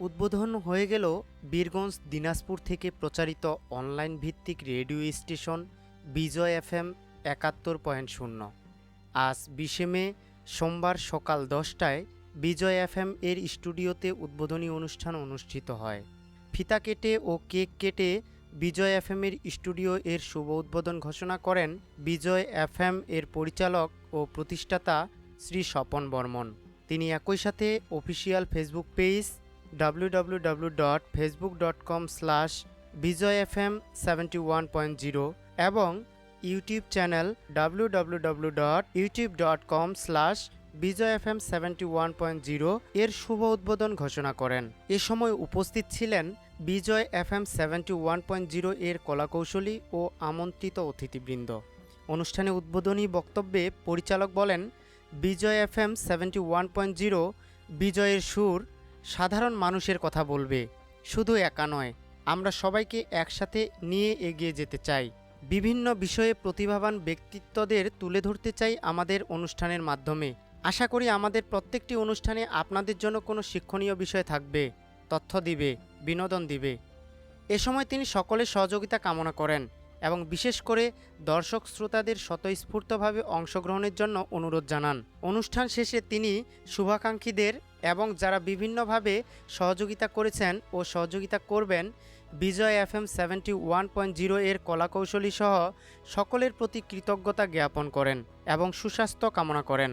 উদ্বোধন হয়ে গেল বীরগঞ্জ দিনাজপুর থেকে প্রচারিত অনলাইন ভিত্তিক রেডিও স্টেশন বিজয় এফএম একাত্তর পয়েন্ট শূন্য। আজ বিশে মে, সোমবার সকাল দশটায় বিজয় এফএম এর স্টুডিওতে উদ্বোধনী অনুষ্ঠান অনুষ্ঠিত হয়। ফিতা কেটে ও কেক কেটে বিজয় এফএম এর স্টুডিও এর শুভ উদ্বোধন ঘোষণা করেন বিজয় এফএম এর পরিচালক ও প্রতিষ্ঠাতা শ্রী স্বপন বর্মন। তিনি একই সাথে official Facebook page www.facebook.com slash Bijoy FM seventy one point zero এবং YouTube channel www.youtube.com slash Bijoy FM seventy one point zero এর শুভ উদ্বোধন ঘোষণা করেন। এ সময় উপস্থিত ছিলেন Bijoy FM seventy one point zero এর কলাকৌশলী ও আমন্ত্রিত অতিথিবৃন্দ। অনুষ্ঠানে উদ্বোধনী বক্তব্যে পরিচালক বলেন Bijoy FM seventy one point zero বিজয়ের সুর সাধারণ মানুষের কথা বলবে, শুধু একা নয়, আমরা সবাইকে একসাথে নিয়ে এগিয়ে যেতে চাই। বিভিন্ন বিষয়ে প্রতিভাবান ব্যক্তিত্বদের তুলে ধরতে চাই আমাদের অনুষ্ঠানের মাধ্যমে। আশা করি আমাদের প্রত্যেকটি অনুষ্ঠানে আপনাদের জন্য কোনো শিক্ষণীয় বিষয় থাকবে, তথ্য দিবে, বিনোদন দিবে। এ সময় তিনি সকলের সহযোগিতা কামনা করেন এবং বিশেষ করে দর্শক শ্রোতাদের স্বতঃস্ফূর্তভাবে অংশগ্রহণের জন্য অনুরোধ জানান। অনুষ্ঠান শেষে তিনি শুভাকাঙ্ক্ষীদের এবং যারা বিভিন্নভাবে সহযোগিতা করেছেন ও সহযোগিতা করবেন, Bijoy F M seventy one point zero এর কলাকৌশলী সহ সকলের প্রতি কৃতজ্ঞতা জ্ঞাপন করেন এবং সুস্বাস্থ্য কামনা করেন।